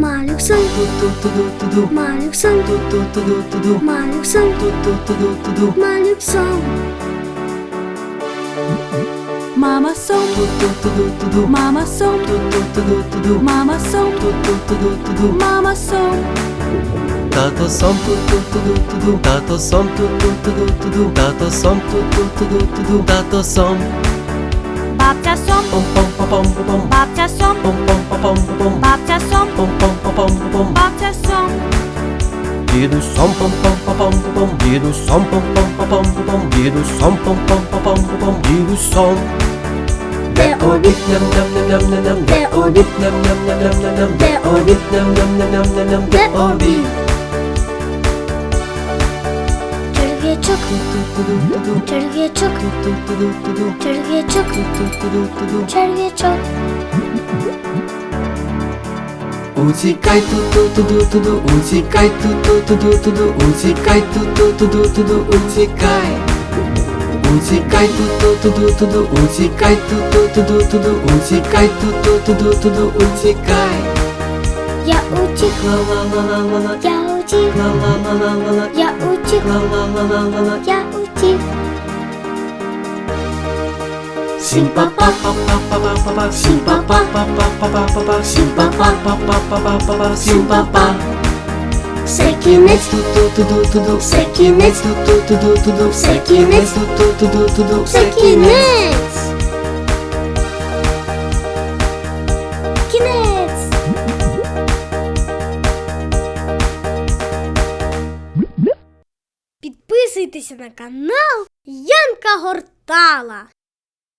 Maluksan tu tu tu tu tu tu Maluksan tu tu tu tu tu tu Maluksan tu tu tu tu Mama som do do do do do do Mama som do do do do do do Mama som do do do do do do Mama som Tato som tu tu tu du tu du Tato som tu tu tu du tu du Tato som tu tu tu Tato som Babcia som pom pom pom pom pom Babcia som pom pom pom pom pom. Babcia som pom pom pom pom pom. do som pam pam pam pam. Pam di do som pam. Pam pam pam pam. Di do som pam pam pam pam pam di do som De orbit nam nam nam nam nam nam De orbit nam nam nam nam nam nam De orbit nam nam nam nam nam nam De orbit Türkiye çok Türkiye çok. Türkiye çok. Türkiye çok. Türkiye çok. おじかいととととととおじかいととととととおじかいととととととおじかいおじかいととととととおじかいととととととおじかいととととととおじかいやうちわわわわわわやうちわわわわわわやうちわわわわわわやうちしんぱぱぱぱぱ папа, всю папа, папа, папа, папа, всю папа, папа, папа, папа, всю папа. Все кінець Підписуйтеся на канал Янка Гортала.